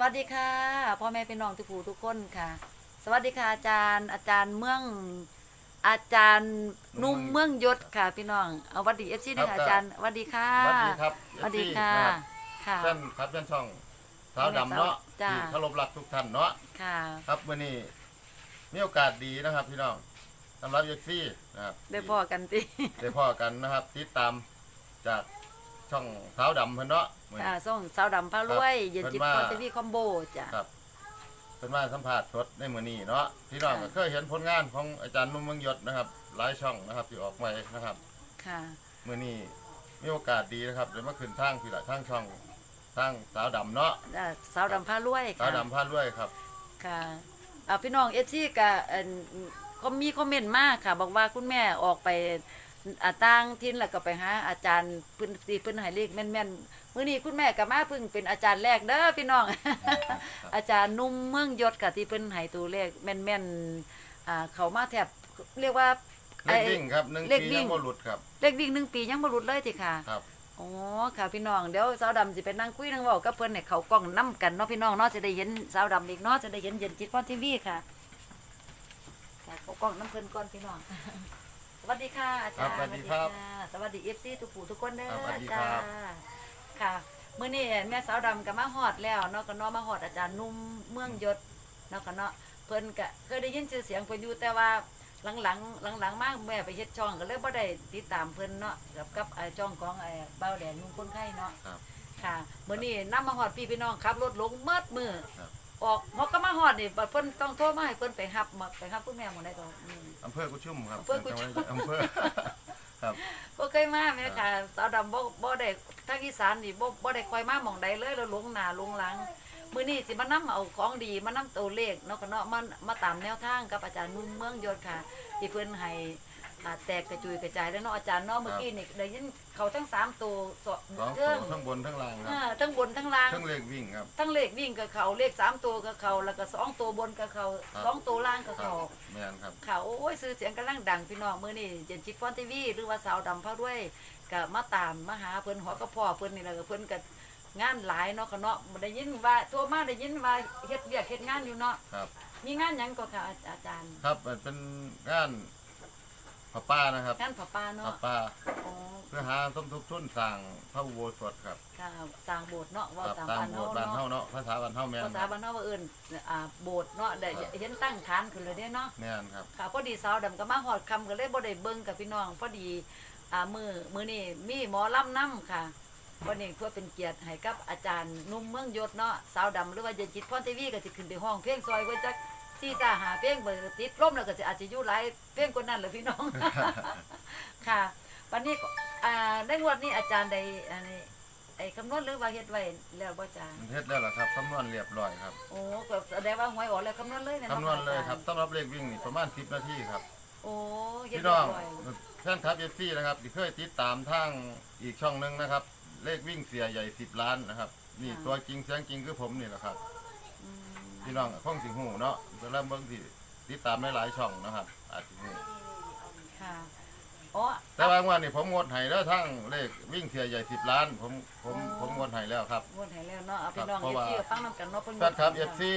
วัสดีค่ะพ่อแม่พี่น้องทุกผู้ทุกคนค่ะ สวัสดีค่ะอาจารย์อาจารย์เมืองอาจารย์นุ่มเมืองยศค่ะ พี่น้องเอาหวัดดีเอฟซีด้วยค่ะอาจารย์สวัสดีค่ะสวัสดีครับสวัสดีค่ะรับค่ะเช่นครับเช่นช่องสาวดำเนาะจ้าที่เคารพรักทุกท่านเนาะค่ะครับวันนี้มีโอกาสดีนะครับ พี่น้องสำหรับเอฟซีนะครับได้พอกันติได้พ่อกันนะครับติดตามจาก ช่องสาวดำเพิ่นเนาะมื้อค่ะนี้ส่งสาวดำพารวยครับเย็นจิตเพิ่นพว่าอทีวีคอมโบจ้ะ ครับเป็นมาสัมภาษณ์สดในมื้อนี้เนาะพี่น้องค่ะ ก็เคยเห็นผลงานของอาจารย์นุ่มเมืองยศนะครับ หลายช่องนะครับที่ออกมานะครับ ค่ะ มื้อนี้มีโอกาสดีนะครับได้มาขึ้นทางพี่ละทางช่องทางสาวดำเนาะอ่าสาวดำพารวยสาวค่ะดำพาด้วยครับ ค่ะอ่าพี่น้องเอฟซีก็เอิ่นก็มีคอมเมนต์มากค่ะ บอกว่าคุณแม่ออกไป อ่าต่างทินแล้วก็ไปหาอาจารย์เพิ่นสิเพิ่นให้เลขแม่นๆมื้อนี้คุณแม่ก็มาเพิ่งเป็นอาจารย์แรกเด้อพี่น้อง อาจารย์นุ่มเมืองยศค่ะที่เพิ่นให้ตัวเลขแม่นๆอ่าเขามาแทบเรียกว่าเลขวิ่งครับหนึ่งเลขปีวิ่ยังงบ่หลุดครับเลขวิ่งหนึ่งปียังบ่หลุดเลยติค่ะครับอ๋อค่ะพี่น้องเดี๋ยวสาวดำสิไปนั่งคุยนั่งเว้ากับเพิ่นให้เขากล้องนํกันเนาะพี่น้องเนาะจะได้เห็นสาวดำอีกเนาะจะได้เห็นเย็นจิตพรทีวีค่ะค่ะเขากล้องน้ำเพิ่นก่อนพี่น้องส วัสดีค่ะอาจารย์ครับสวัสดีครับะสวัสดีเอฟซีทุกผู้ทุกคนเด้อครับสวัสดีจ้าครับค่ะมื้อนี้แม่สาวดำก็มาฮอดแล้วเนาะก็เนาะมาฮอดอาจารย์นุ่มเมืองยศเนาะก็เนาะเพิ่นก็เคยได้ยินชื่อเสียงเพิ่นอยู่แต่ว่าหลังๆหลังๆมากแม่ไปเฮ็ดช่องก็เลยบ่ได้ติดตามเพิ่นเนาะกับกับไอ้ช่องของไอ้เบ้าแดงนุ่มคนไข้เนาะครับค่ะมื้อนี้นำมาฮอดพี่พี่น้องขับรถลงเมิดมือครับ ออกเฮาก็มาฮอดนี่บัดเพิ่นต้องโทรมาให้เพิ่นไปรับมาไปรับคุณแม่หมดได้ก่อนอืม อำเภอกุชุ่มครับอำเภอกุชุ่ม อำเภอครับ บ่เคยมาแม่ค่ะสาวดำบ่บ่ได้ทางอีสานนี่บ่บ่ได้ค่อยมาหม่องใดเลยแล้วหลงหน้าหลงหลังมื้อนี้สิมานํเอาของดีมานํตัวเลขเนาะก็เนาะมามาตามแนวทางกับอาจารย์นุ่มเมืองยศค่ะที่เพิ่นให้ อ่าแตกกระจุยกระจายแล้วเนาะอาจารย์เนาะเมื่อกี้นี่ได้ยินเขาทั้งสามตัวสองสองเทิงทั้งบนทั้งล่างคเอรับอทั้งบนทั้งล่าง ทั้งเลขวิ่งครับ ทั้งเลขวิ่งกับเขาเลขสามตัวกับเขาแล้วก็สองตัวบนกับเขาครับ สองตัวล่างกับครัเขาบแม่นครับ ค่ะโอ้ยซื้อเสียงกำลังดังพี่น้องมื้อนี้เจนจิตฟอนทีวีหรือว่าสาวดำพระด้วยก็มาตามมาหาเพิ่นหัวก็พ่อเพิ่นนี่แหละก็เพิ่นก็งานหลายเนาะก็เนาะบ่ได้ยินว่าโทั่วมาได้ยินว่าเฮ็ดเวียกเฮ็ดงานอยู่เนาะครับ มีงานหยังก็ค่ะอาอาจารย์ ครับมันเป็นงาน ผ้าป้านะครับงานผ้าป่าผ้าเนาะป้า อ๋อเพื่อหาสมทบทุนสร้างพระอุโบสถครับค่ะสร้างโบสถ์เนาะว่าครับตามตามบ้านโบเฮาสถ์บ้านเฮาเนาะเนาะภาษาบ้านเฮาแม่นภาษาบ้านเฮาว่าเอิ้นอ่าโบสถ์เนาะได้เห็นตั้งฐานขึ้นเลยเด้เนาะ แม่นครับ ค่ะพอดีสาวดำก็มาหอดคำก็เลยบ่ได้เบิ่งกับพี่น้องพอดีอ่ามือมือนี่มีหมอลำนํค่ะวันนี้เพื่อเป็นเกียรติให้กับอาจารย์หนุ่มเมืองยศเนาะสาวดำหรือว่าเย็นจิตพรทีวีก็สิขึ้นไปห้องเพลงซอยไว้จัก ซี่ซ่าหาเพลงเบอร์ติดร่มแล้วก็สิอาจจะอยู่หลายเพลงกว่านั้นแหละพี่น้อง ค่ะ วันนี้ก็อ่าในงวดนี้อาจารย์ได้อันนี้ไอ้คำนวณหรือว่าเฮ็ดไว้แล้วบ่จ้ามันเฮ็ดแล้วล่ะครับคำนวณเรียบร้อยครับโอ้ก็แสดงว่าหวยออกแล้วคำนวณเลยนะคำนวณเลยครับสำหรับเลขวิ่งนี่ประมาณ 10 นาทีครับ โอ้เฮ็ดพี่เรีน้ยองบร้อยแฟนคลับเอฟซีนะครับที่เคยติดตามทางอีกช่องหนึงนะครับ เลขวิ่งเสียใหญ่สิบล้านนะครับ นี่ตัวจริงเสียงจริงคือผมนี่แหละครับ อืม พี่น้องคงสิหูเนาะจะเริ่มเบิ่งที่ติดตามหลายๆช่องนะครับ อาจสิหูค่ะอ๋อแต่ว่าวันนี้ผมงดให้แล้วทั้งเลขวิ่งเสียใหญ่สิบล้าน ผมผมผมงดให้แล้วครับงวดให้แล้วเนาะเอาพี่น้องครับเพเอราะฟว่า ซีฟังนำกันเนาะเพิ่นแฟนคลับเอฟซี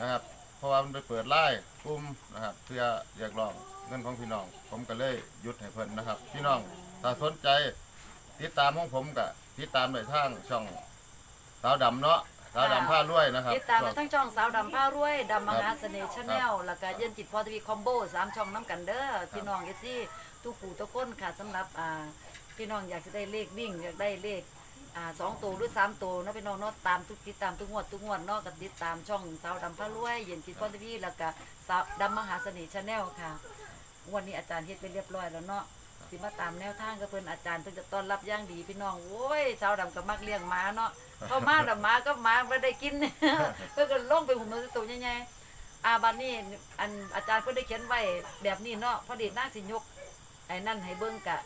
นะครับเพราะว่ามันไปเปิดไล่กลุ่มนะครับเพื่อเรียกร้องเงินของพี่น้อง ผมก็เลยหยุดให้เพิ่นนะครับ พี่น้องถ้าสนใจติดตามของผมก็ติดตามได้ทางช่องสาวดำเนาะ สาวดำผ้ารวยนะครับติดตามมาทั้งช่องสาวดำผ้ารวยดำมหาเสน่ห์ชาแนลแล้วก็เย็นจิตพอทวีคอมโบสามช่องน้ำกันเด้อพี่น้องเอฟซีทุกผู้ทุกคนค่ะสำหรับอ่าพี่น้องอยากจะได้เลขวิ่งอยากได้เลขอ่าสองตัวหรือสามตัวเนาะพี่น้องเนาะตามทุกติดตามทุกงวดทุกงวดเนาะก็ติดตามช่องสาวดำผ้ารวยเย็นจิตพอทวีแล้วก็สาวดำมหาเสน่ห์ชาแนลค่ะ วันนี้อาจารย์เฮ็ดไปเรียบร้อยแล้วเนาะ สิมาตามแนวทางก็เพิ่นอาจารย์เพิ่นจะต้อนรับอย่างดีพี่น้องโอ้ยชาวดำก็มักเลี้ยงหมาเนาะเข้ามาดำหมาก็หมาบ่ได้กินเพิ่นก็ลงไปหุ่มมันตัวใหญ่ๆอาบัดนี้อันอาจารย์เพิ่นได้เขียนไว้แบบนี้เนาะพอดีนางสิยกไอ้นั่นให้เบิ่งกะ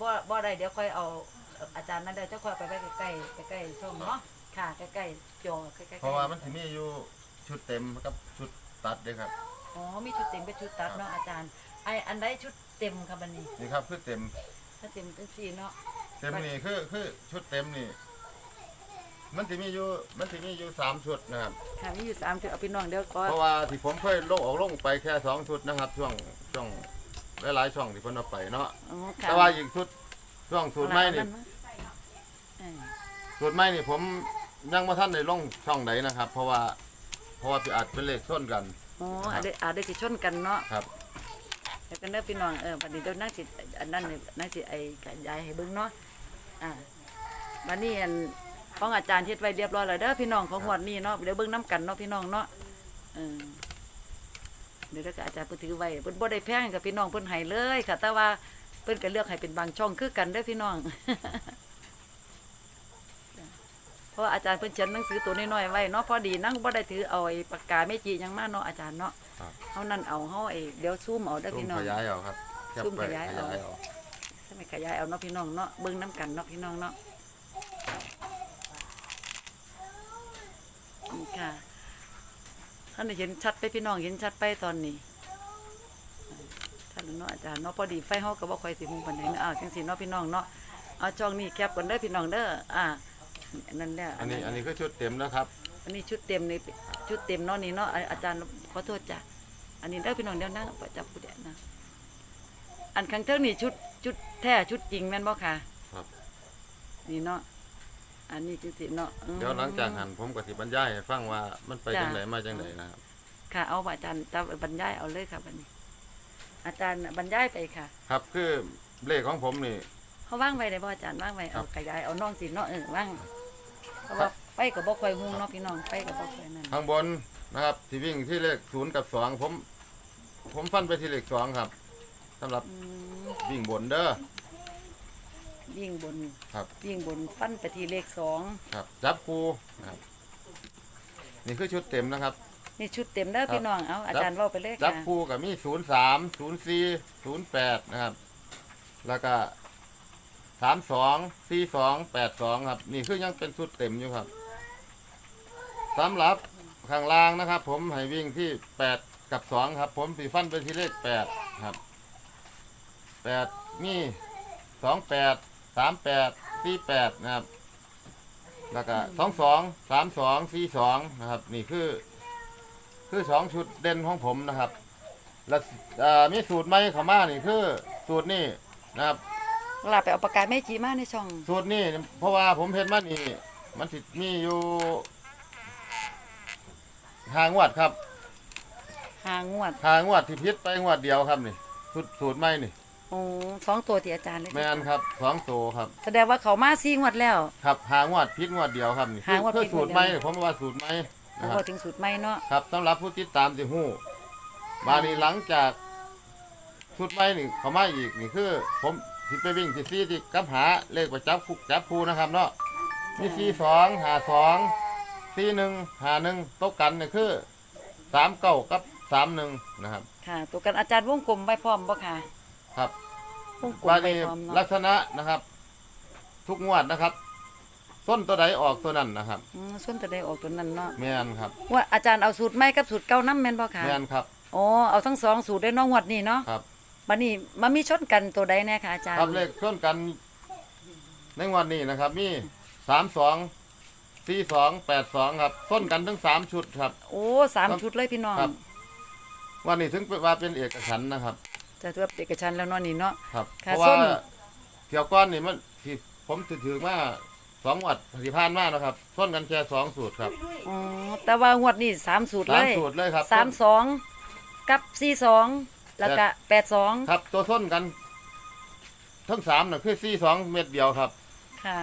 บ่บ่ได้เดี๋ยวค่อยเอาอาจารย์นั้นได้เจ้าค่อยไปไว้ใกล้ๆใกล้ๆช่องเนาะค่ะใกล้ๆจอใกล้ๆเพราะว่ามันสิมีอยู่ชุดเต็มกับชุดตัดเด้ครับอ๋อมีชุดเต็มเป็นชุดตัดเนาะอาจารย์ไอ้อันใดชุด เต็มครับบัดนี้ นี่ครับคือเต็ม ถ้าเต็มจังซี่เนาะ เต็มนี่คือคือชุดเต็มนี่ มันสิมีอยู่มันสิมีอยู่สามชุดนะครับ ค่ะมีอยู่สามจุดเอาพี่น้องเดี๋ยวก็เพราะว่าที่ผมเคยลงออกลงไปแค่สองชุดนะครับ ช่วงช่วงหลายๆช่องที่เพิ่นเอาไปเนาะอ๋อค่ะแต่ว่าอีกชุดช่วงสูตรใหม่นี่เออสูตรใหม่นี่ผมยังบ่ทันได้ลงช่องไหนนะครับ เพราะว่าเพราะว่าสิอาจเป็นเลขส้นกัน อ๋ออาจได้อาจได้สิชนกันเนาะ ครับ แล้วก็เด้อพี่น้องเออวันนี้เดี๋ยวนั่งสิอันนั้นนั่งสิไอ้ขยายให้เบิ้งเนาะอ่าวันนี้อันของอาจารย์เฮ็ดไว้เรียบร้อยแล้วเด้อพี่น้องของหวดนี้เนาะเดี๋ยวเบิ้งนํกันเนาะพี่น้องเนาะเออเดี๋ยวเดี๋ยวก็อาจารย์เพิ่นถือไว้เพิ่นบ่ได้แพงกับพี่น้องเพิ่นให้เลยค่ะ แต่ว่าเพิ่นก็เลือกให้เป็นบางช่องคือกันเด้อพี่น้อง เพราะว่าอาจารย์เพิ่นเขียนหนังสือตัวน้อยๆไว้เนาะพอดีนั่งบ่ได้ถือเอาไอ้ปากกาเมจิหยังมาเนาะอาจารย์เนาะครับ เฮานั่นเอาเฮาไอ้เดี๋ยวซูมเอาเด้อซูพี่มน้อง ขยายเอาครับแคปซูมไปขยายเอาเอาสมัยขยายเอาเนาะพี่น้องเนาะเบิ่งน้ำกันเนาะพี่น้องเนาะนี่ค่ะท่านได้เห็นชัดไปพี่น้องเห็นชัดไปตอนนี้ท่านเนาะอาจารย์เนาะพอดีไฟเฮาก็บ่ค่อยสิมุงปานใดเนาะอ้าวจังซี่เนาะพี่น้องเนาะเอาช่องนี้แคปกันเด้อพี่น้องเด้ออ่า นั่นแหละอันนี้อันนี้คือชุดเต็มแล้วครับ อันนี้ชุดเต็มนี่ชุดเต็มเนาะนี่เนาะอ่าอาจารย์ขอโทษจ้ะอันนี้เด้อพี่น้องเดี๋ยวนั่งประจับผู้เดียวนะอันข้างเทิงนี่ชุดชุดแท้ชุดจริงแม่นบ่ค่ะครับนี่เนาะอันนี้จังสิเนาะอืมเดี๋ยวหลังจากหันผมก็สิบรรยายให้ฟังว่ามันไปจ้ะจังไดมาจังไดนะครับค่ะเอาอาจารย์ตาบรรยายเอาเลยค่ะบัดนี้ อาจารย์บรรยายไปค่ะ ครับคือเลขของผมนี่เขาว่างไว้ได้บ่อาจารย์ว่างไว้ครัเอาบขยายเอาน้องสิเนาะเออว่างเพ ราะว่าไปก็บ่ค่อยฮู้เนาะพี่น้องไปก็บ่ค่อยนั่นข้างบนนะครับที่วิ่งที่เลขศูนย์กับสองผม ผมฟันไปที่เลขสองครับสำหรับอืมวิ่งบนเด้อวิ่งบนครับ วิ่งบนฟันไปที่เลขสองครับจับคูนะครับ นี่คือชุดเต็มนะครับ นี่ชุดเต็มเด้อพี่น้องเอาอาจารย์เว้าไปเลยจับค่ะ คูกับมีศูนย์สามศูนย์สี่ศูนย์แปดนะครับ แล้วก็ สามสองสี่สองแปดสองครับ นี่คือยังเป็นชุดเต็มอยู่ครับสำหรับข้างล่างนะครับ ผมให้วิ่งที่แปดกับสองครับ ผมสีฟันไปที่เลขแปดครับแปดมีสองแปดสามแปดสี่แปดนะครับ แล้วก็สองสองสามสองสี่สองนะครับ นี่คือ คือสองชุดเด่นของผมนะครับ แล้วมีสูตรไหมขามานี่คือ สูตรนี่นะครับ ลาไปเอาปากกาเมจิมาในช่อง สูตรนี่เพราะว่าผมเห็นมานี่ มันสิมีอยู่หางวดครับหางวดหางวดที่พิษไปงวดเดียวครับนี่สูตรสูตรไหมนี่โอ้สองตัวที่อาจารย์เลยแมนครับสองตัวครับ แสดงว่าเขามาสี่งวดแล้ว ครับหางวดพิษงวดเดียวครับนี่หางวดคือพิษสูตรงวดไหมเดียวผมว่าสูตรไหมแล้นะวคก็รับถึงสูตรใหม่เนาะ ครับสำหรับผู้ติดตามสิหู้มานี่หลังจากชุดใหม่นี่เขามาอีกนี่คือ ผม สิไปวิ่งที่ซี่ที่กับหาเลขประจับคุกจับคูนะครับเนาะมีสี่สองหาสองสี่หนึ่งหาหนึ่งโต๊ะกันนี่คือสามเก้ากับสามหนึ่งนะครับ ค่ะ ตัวกันอาจารย์วงกลมไว้พร้อมบ่ค่ะ ครับวงกลมว่าไว้นี่พร้อมลัเนาะกษณะนะครับ ทุกงวดนะครับ ส้นตัวใดออกตัวนั้นนะครับ อืมส่วนตัวใดออกตัวนั้นเนาะแม่นครับ ว่าอาจารย์เอาสูตรใหม่กับสูตรเก่านำแม่นบ่ค่ะแม่นครับ อ๋อเอาทั้งสองสูตรได้เน้องงวดนี้เนาะครับ บัดนี้มันมีชนกันตัวใดแน่ค่ะอาจารย์ครับเลขส่วนกันในงวันนี้นะครับ มีสามสองสี่สองแปดสองครับส้นกันทั้งสามชุดครับ โอ้สามครับชุดเลยพี่น้องครับ วันนี้ถึงว่าเป็นเอกฉันท์นะครับ จะถือว่าเอกชันท์แล้วเนาะนี่เนาะ ครับค่ะเพราะว่าส้นเที่ยวก้อนนี่มันที่ผมถือถือมาสองวัดผลิพานมากนะครับส้นกันแค่สองสูตรครับอ๋อแต่ว่างวดนี้สามสูตรเลสามยสูตรเลยครับสามสองกับสี่สอง แล้วก็แปดสองครับ ตัวส้นกัน ทั้งสามน่ะคือสี่สองเม็ดเดียวครับ ค่ะ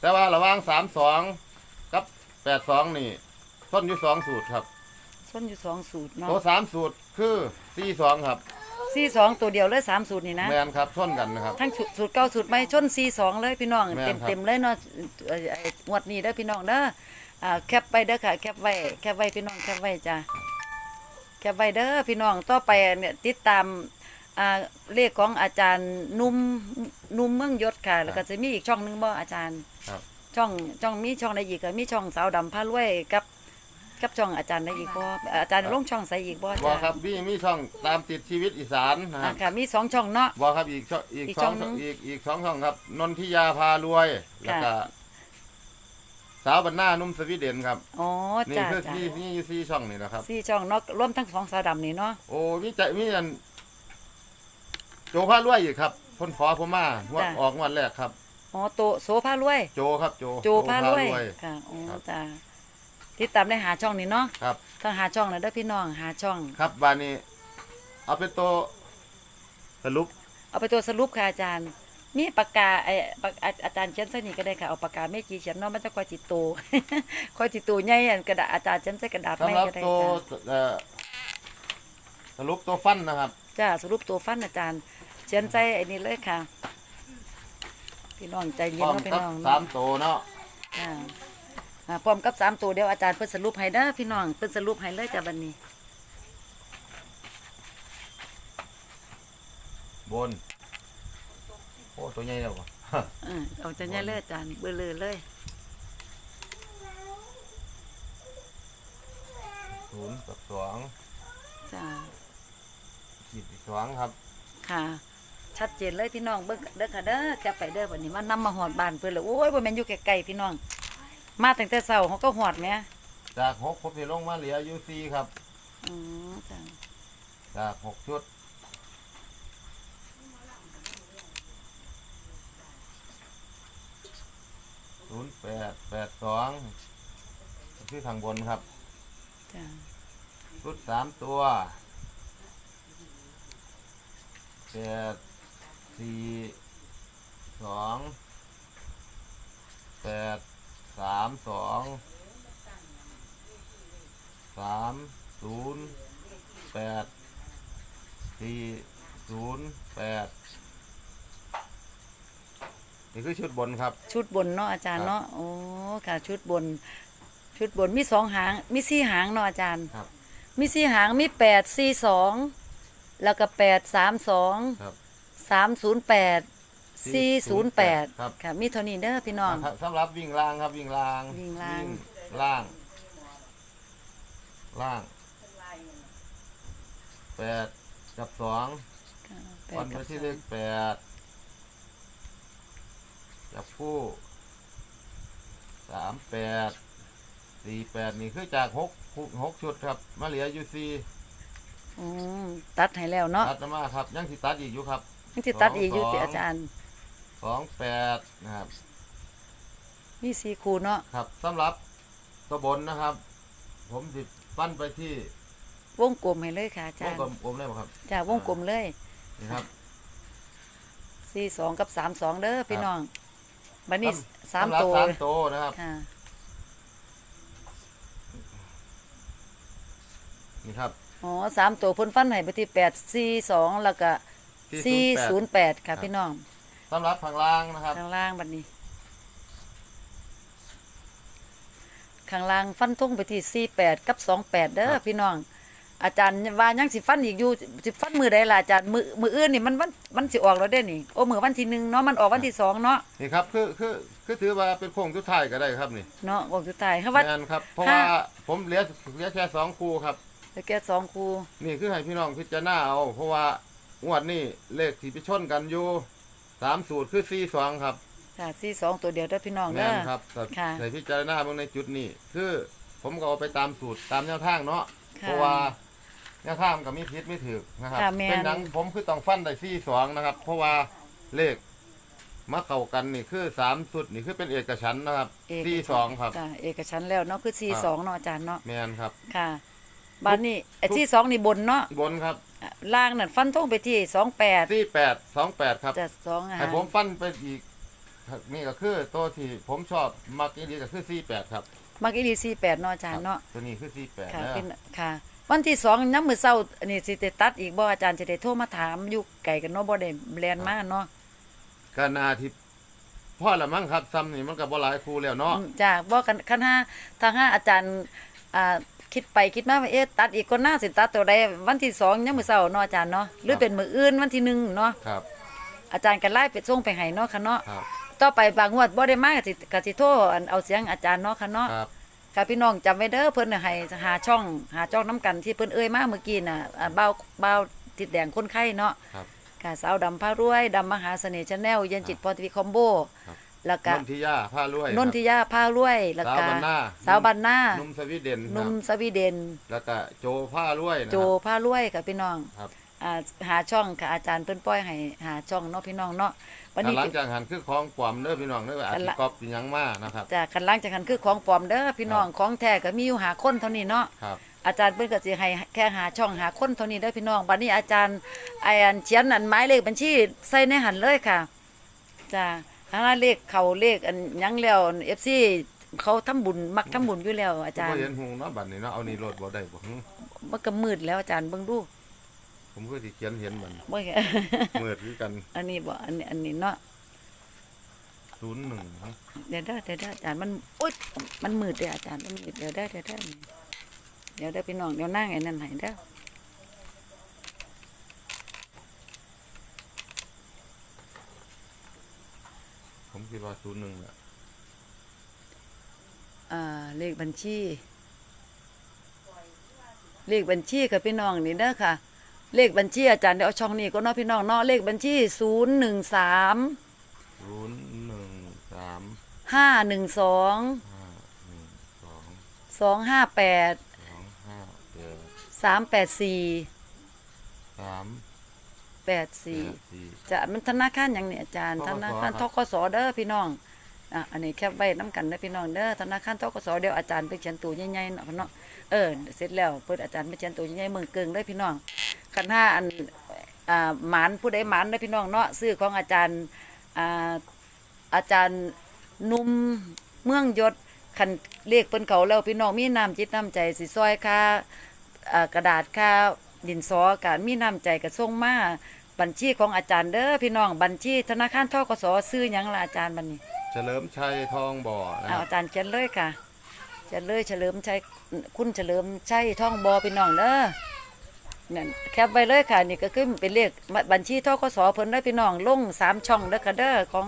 แต่ว่าระหว่างสามสองกับแปดสองนี่ส้นอยู่สองสูตรครับ ส้นอยู่สองสูตรเนาะตัวสามสูตรคือสี่สองครับสี่สองตัวเดียวเลยสามสูตรนี่นะ แมนครับชนกันนะครับ ทั้งสูตรสูตรเก้าสูตรไม่ชนสี่สองเลยพี่น้องแม่เต็นมครับ เต็มเลยเนาะเอ่อไอ้งวดนี้เด้อพี่น้องเด้ออ่าแคปไปเด้อค่ะ แคปไว้แคปไว้พี่น้องแคปไว้จ้ะ แคปไว้เด้อพี่น้องต่อไปเนี่ยติดตามอ่าเลขของอาจารย์นุ่มนุ่มเมืองยศค่ะ แล้วก็จะมีอีกช่องหนึงบ่อาจารย์ครับช่องช่องมีช่องใดอีกก็มีช่องสาวดำพารวยกับกับช่องอาจารย์ใดอีกบ่อาจารย์ลงช่องใสอีกบ่อาบอจารย์ครับมีมีช่องตามติดชีวิตอีสานนะคอ่ารับค่ะมีสองช่องเนาะบอครับอีกช่องอีกอีกสช่อองงหนึ่งอีกอีกสองช่องครับนนทิยาพารวยแล้วก็ค่ะสสาวบรรณานุ่มสวีเดนครับ อ๋อนี่จ้าคือจ้าที่นี่อยู่ที่ช่องนี่นะครับ สี่ช่องเนาะรวมทั้งสองสาวดำนี่เนาะ โอ้มีใจมีอันโจพารวยอีกครับเพ่นขอผมมางวดออกงวดแรกครับ อ๋อโตโซพารวย โจครับโจโจพารวยค่ะอ๋อครับจ้าติดตามได้หาช่องนี่เนาะครับทั้งหาช่องนะเด้อพี่น้องหาช่อง ครับบานนี้ เอาเป็นตัวสรุปเอาไปตัวสรุปค่ะอาจารย์ มีปากกาไอปากอาอาจารย์เขียนใส่นี่ก็ได้ค่ะเอาปากกาไม่จีเขียนเนาะมันจะคอยจิตโตคอยจิตโตใหญ่อันกระดาษอาจารย์เขียนใส่กระดาษไม่สำหรับก็ได้ตัวจ้ะเอ่อสรุปตัวฟันนะครับจ้าสรุปตัวฟันอาจารย์เขียนใส่ไอ้นี่เลยค่ะ พี่น้องใจพเย็นร้อมเนาะพี่กับน้องสาเนาะ มตัวเนาะอ่าอ่าพร้อมกับสามตัวเดียวอาจารย์เพิ่นสรุปให้เด้อพี่น้องเพิ่นสรุปให้เลยจ้ะบัดนี้ บนโอ้ตัวใหญ่แล้ววะเออเอาจะใหญ่เลยอาจารย์เบอเลยเลยศูนย์กับสองจ้าขีดอีกสองครับค่ะ ชัดเจนเลยพี่น้องเบิ่งเด้อค่ะเด้อแกไปเด้อบัดนี้มานำมาหอดบ้านเพิ่นเลยโอ้ยบ่แม่นอยู่ไกลๆพี่น้อง มาตั้งแต่เช้าเขาก็หอดแหมจากหกผมจะลงมาเหลืออยู่สี่ครับ อือจ้าจากหกชุด ศูนย์แปดแปดสองคือทางบนครับจ้าชุดสามตัวแปดสี่สองแปดสามสองสามศูนย์แปดสี่ศูนย์แปด นี่คือชุดบนครับ ชุดบนเนาะอาจารย์ครับเนาะโอ้ค่ะ ชุดบน ชุดบนมีสองหางมีสี่หางเนาะอาจารย์ครับ มีสี่หางมีแปดสี่สองแล้วก็แปดสามสองครับสามศูนย์แปดสี่ศูนย์แปดครับ ค่ะมีเท่านี้เด้อพี่น้อง ครับสำหรับวิ่งล่างครับวิ่งล่างวิ่งล่าง ล่าง ล่างแปดกับสองแปวัดนกัไปบที่สเลองขแปด จับคู่สามแปดสี่แปดนี่คือจากหกหกชุดครับ มาเหลืออยู่สี่อืมตัดให้แล้วเนาะตัดมาครับ ยังสิตัดอีกอยู่ครับยังสิตัดอีกอยู่สองติอาจารย์สองแปดนะครับมีสี่คูเนาะครับสำหรับตัวบนนะครับ ผมสิปั้นไปที่ วงกลมให้เลยค่ะอาวจางรย์กลมกลมได้ไหมครับจ้าวงกลมเลยนี่ครับสี่สองกับสามสองเด้อพี่น้อง บัดนี้สำสามหรับตัวสามตัวนะครับค่ะนี่ครับอ๋อสามตัวเพ่นฟันให้ไปที่แปดสี่สองแล้วก็สี่ศูนย์แปดค่ะพี่น้องสำหรับข้างล่างนะครับข้างล่างบัดนี้ข้างล่างฟันทุ่งไปที่สี่แปดกับสองแปดเด้อครับพี่น้อง อาจารย์ว่ายังสิฟันอีกอยู่สิฟันมือใดล่ะอาจารย์มือมืออื่นนี่มันวันมันสิออกแล้วเด้อนี่โอ้มือวันที่หนึ่งเนาะมันออกวันที่สองเนาะนี่ครับคือคือคือถือว่าเป็นโค้งสุดท้ายก็ได้ครับนี่เนาะออกสุดท้ายเขาว่างานครับเพราะห้าว่าผมเหลือเหลือแค่สองคู่ครับเหลือแค่สองคูนี่คือให้พี่น้องพิจารณาเอาเพราะว่างวดนี้เลขที่ไปชนกันอยู่สามสูตรคือสี่สองครับค่ะสี่สองตัวเดียวเด้อพี่น้องแม่เด้นอครับแต่ค่ะใส่พิจารณาเบางในจุดนี้คือผมก็เอาไปตามสูตรตามแนวทางเนาะค่ะเพราะว่า แนวทางกับมีพิษไม่ถือนะครับ ค่ะแม่น เป็นหนังผมคือต้องฟันได้สี่สองนะครับ เพราะว่าเลขมาเข้ากันนี่คือสามสุดนี่คือเป็นเอกฉันท์นะครับเอกสี่สองครับ จ้ะเอกชั้นท์แล้วเนาะคือสี่ครับสองเนาะอาจารย์เนาะแมนครับ ค่ะบ้านนี้ไอ้ที่สองนี่บนเนาะบนครับล่างนั่นฟันทงไปที่สองแปดสี่แปดสองแปดครับ จะสองอะให้ผมฟันไปอีกนี่ก็คือตัวที่ผมชอบมากที่ดีก็คือสี่แปดครับมักอีดีสี่แปดเนาะอาจารย์เนาะ ตัวนี้คือสี่แปดค่ะนะเป็นค่ะ วันที่สองน้ำมือเศร้าอันนี้สิได้ตัดอีกบ่อาจารย์จะได้โทรมาถามอยู่ไก่กันเนาะบ่ได้แลนมาเนาะก็นาที่พ่อละมั้งครับซ้ำนี่มันก็บ่หลายครูแล้วเนาะอืมจ้าบ่กันคันห้าทางห้าอาจารย์อ่าคิดไปคิดมาว่าเอ๊ะตัดอีกคนหน้าสิตัดตัวใดวันที่สองยังมือเศร้าเนาะอาจารย์เนาะหรือเป็นมืออื่นวันที่หนึ่งเนาะครับอาจารย์ก็ไล่ไปส่งไปให้เนาะค่ะเนาะครับต่อไปบางงวดบ่ได้มาก็สิก็สิโทรอันเอาเสียงอาจารย์เนาะค่ะเนาะ ครับ ค่ะพี่น้องจำไว้เด้อเพิ่นน่ะให้หาช่องหาช่องน้ำกันที่เพิ่นเอ่ยมาเมื่อกี้น่ะอ่าเบาเบาติดแดงคนไข้เนาะครับค่ะสาวดำพารวยดำมหาเสน่ห์ชาแนลเย็นจิตพรทีวีคอมโบครับแล้วก็นนทิยาผ้ารวยนนทิยาพารวยแล้วสาวก็บันนาสาวบันนานุ่มสวีเดนหนุ่มครับสวีเดน แล้วก็โจผ้ารวยนะโจครับพารวยค่ะพี่น้องครับอ่าหาช่องค่ะอาจารย์เพิ่นปล่อยให้หาช่องเนาะพี่น้องเนาะ วันนี้หลังจากหันคือของความเด้อพี่น้องเด้ออาอัทินละกอบสิหยังมานะครับจะคันล้างจากคันคือของปลอมเด้อพี่น้องของแท้ก็มีอยู่หาคนเท่านี้เนาะ ครับ อาจารย์เพิ่นก็สิให้แค่หาช่องหาคนเท่านี้เด้อพี่น้องบัดนี้อาจารย์ไอ้อันเขียนอันหมายเลขบัญชีใส่ในหันเลยค่ะจ้าถ้าเลขเขาเลขอันหยังแล้ว FC เขาทำบุญมักทำบุญอยู่แล้วอาจารบ่ย์ เห็นหงเนาะบัดนี้เนาะเอานี่รถบ่ได้บ่หึมันก็มืดแล้วอาจารย์เบิ่งดู ผมก็สิเขียนเห็นมันบ่เห็นมืดคือกันอันนี้บ่อันนี้อันนี้เนาะ01ฮะเดี๋ยวเด้อเดี๋ยวเด้ออาจารย์มันโอ๊ยมันมืดเด้ออาจารย์มันมืดเดี๋ยวเด้อเดี๋ยวเด้อเดี๋ยวเด้อพี่น้องเดี๋ยวนั่งไอ้นั่นให้เด้อผมคิดว่า01แหละอ่าเลขบัญชี เลขบัญชีกับพี่น้องนี่เด้อค่ะ เลขบัญชีอาจารย์เดี๋ยวเอาช่องนี้ก็เนาะพี่น้องเนาะเลขบัญชีศูนย์หนึ่งสาม013ห้าหนึ่งสอง512สองห้าแปด258สามแปดสี่3แปดสี่4จะมันธนาคารอย่างนี้อาจารย์ธธนานาคาคารรคทรับกสเด้อพี่น้อง อะอันนี้แคปไว้น้ำกันเด้อพี่น้องเด้อธนาคารทกสเดี๋ยวอาจารย์ไปเขียนตัวใหญ่ๆเนาะเนาะเออเสร็จแล้วเปิดอาจารย์ไปเขียนตัวใหญ่ๆเมืองเกิงเด้อพี่น้องคันห้าอันอ่าหมานผู้ใดหมานเด้อพี่น้องเนาะซื้อของอาจารย์อ่าอาจารย์นุ่มเมืองยศคันเลขเปิ้นเขาแล้วพี่น้องมีน้ำจิตน้ำใจสิซอยค่าอ่ากระดาษค่าดินสอการมีน้ำใจกระส่งมาบัญชีของอาจารย์เด้อพี่น้องบัญชีธนาคารทกสซื้อหยังล่ะอาจารย์บัดนี้ เฉลิมชัยทองบ่อนะคเอารับอาจารย์เขียนเลยค่ะเขียนเลยเฉลิมชัยคุณเฉลิมชัยท่องบอพี่น้องเด้อนั่นแคปไว้เลยค่ะนี่ก็คือเป็นเลขบัญชีทกสเพิ่นได้อพี่น้องลงสามช่องเด้อค่ะเด้อของ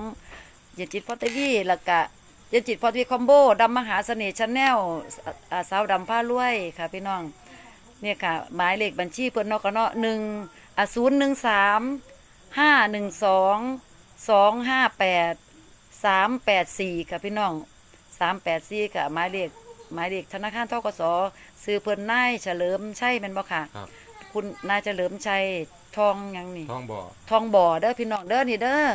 เย็นจิตพอตวีแล้วก็เย็นจิตพอตวีคอมโบดำมหาเสน่ห์ชาแนลอ่าสาวดำผ้ารวยค่ะพี่น้อง เนี่ยค่ะ หมายเลขบัญชีเพิ่นเนาะก็เนาะหนึ่งอะศูนย์หนึ่งสามห้าหนึ่งสองสองห้าแปด สามแปดสี่ค่ะพี่น้องสามแปดสี่ค่ะหมายเลขหมายเลขธนาคารทกสซื้อเพิ่นนายเฉลิมใช่แม่นบ่ค่ะ ครับ คุณนายเฉลิมชัยทองหยังนี่ทองบ่อ ทองบ่อเด้อพี่น้องเด้อนี่เด้อ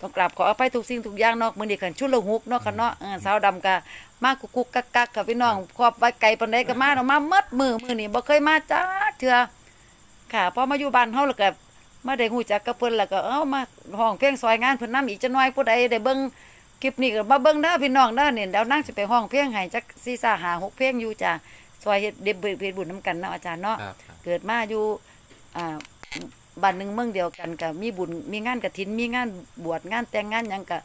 ต้องกราบขออภัยทุกสิ่งทุกอย่างเนาะมื้อนี้กันชุดละหุกเนาะกันเนาะเออสาวดำกะมากุกกุกกักกักกับพี่น้องครอบไว้ไกลปานใดก็มาเนาะมาหมดมือมื้อนี้บ่เคยมาจ้าเทื่อค่ะพอมาอยู่บ้านเฮาแล้วก็ มาได้ฮู้จักกับเพิ่นแล้วก็เอ้ามาห้องเพลงซอยงานเพิ่นนํอีกจักหน่อยผู้ใดได้เบิ่งคลิปนี้ก็มาเบิ่งเด้อพี่น้องเด้อนี่เดี๋ยวนั่งสิไปห้องเพลงให้จัก4 5 5 6เพลงอยู่จ้ะซอยเฮ็ดเด็บเฮ็ดบุญนํกันเนาะอาจารย์เนาะครับครับ เกิดมาอยู่อ่าบ้านหนึ่งเมืองเดียวกันกับมีบุญมีงานกระถินมีงานบวชงานแต่งงานหยังก็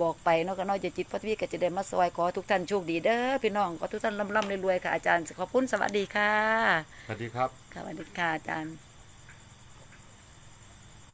บอกไปเนาะก็เน้อยจะจิตพัทวีก็จะได้มาซอยขอทุกท่านโชคดีเด้อพี่น้องขอทุกท่านร่ำๆรวยๆค่ะอาจารย์ขอบคุณสวัสดีค่ะสวัสดีครับ ค่ะสวัสดีค่ะอาจารย์